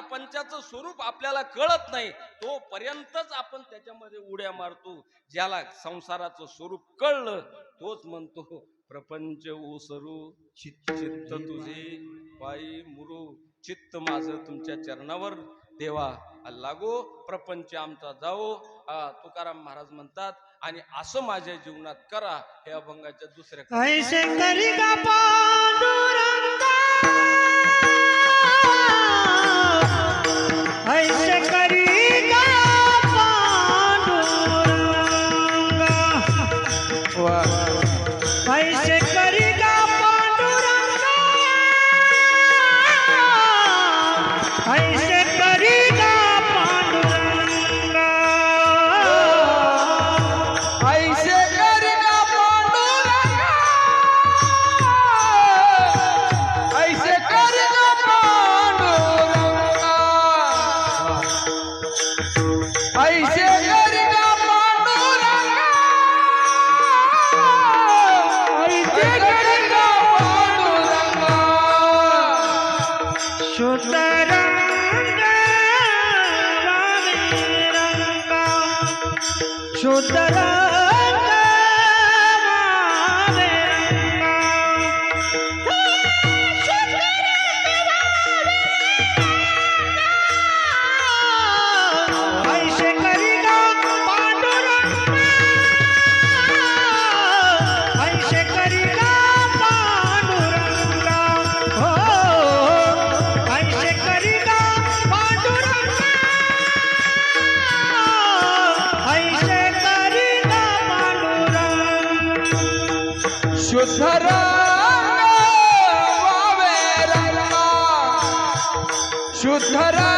प्रपंचाचं स्वरूप आपल्याला कळत नाही तोपर्यंतच आपण त्याच्यामध्ये उड्या मारतो. ज्याला संसाराचं स्वरूप कळलं तोच म्हणतो प्रपंच ओसरू चित्त चित्त तुझे पायी मुरू. चित्त माझं तुमच्या चरणावर. देवा लागो प्रपंच आमचा जाओ तुकाराम महाराज म्हणतात आणि असं माझ्या जीवनात करा हे अभंगाच्या दुसऱ्या Wow. সুতরাং সুধরা সুধরা